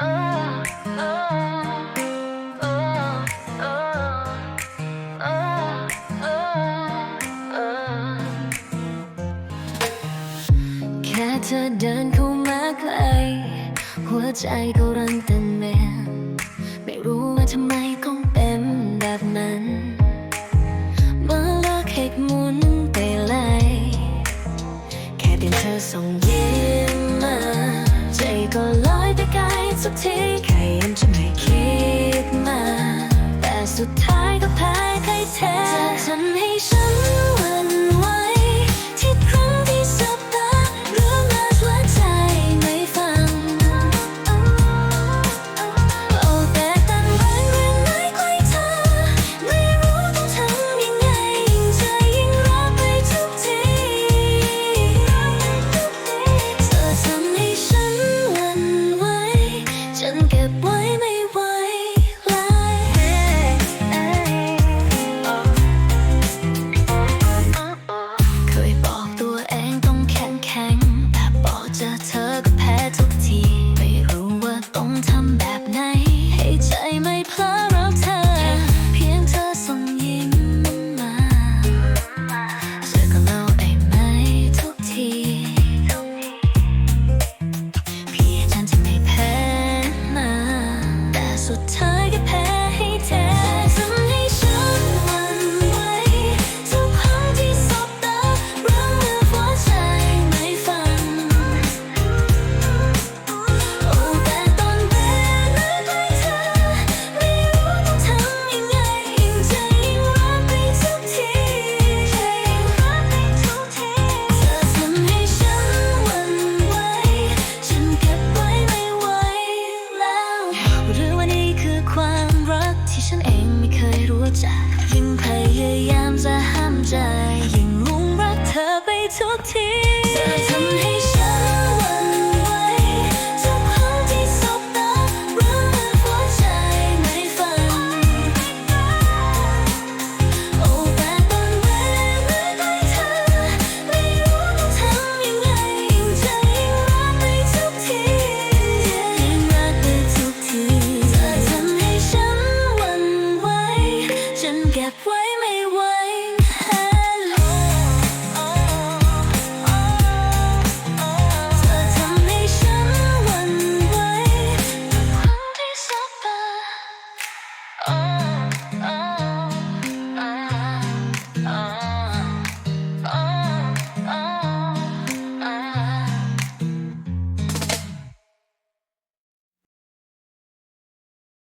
แค่เธอเดินเข้ามาใกล้หัวใจก็รันแต่นแรงไม่รู้ว่าทำไมก็ สักทีใครยังจะไม่คิดมา แต่สุดท้าย สุดท้าย your tears.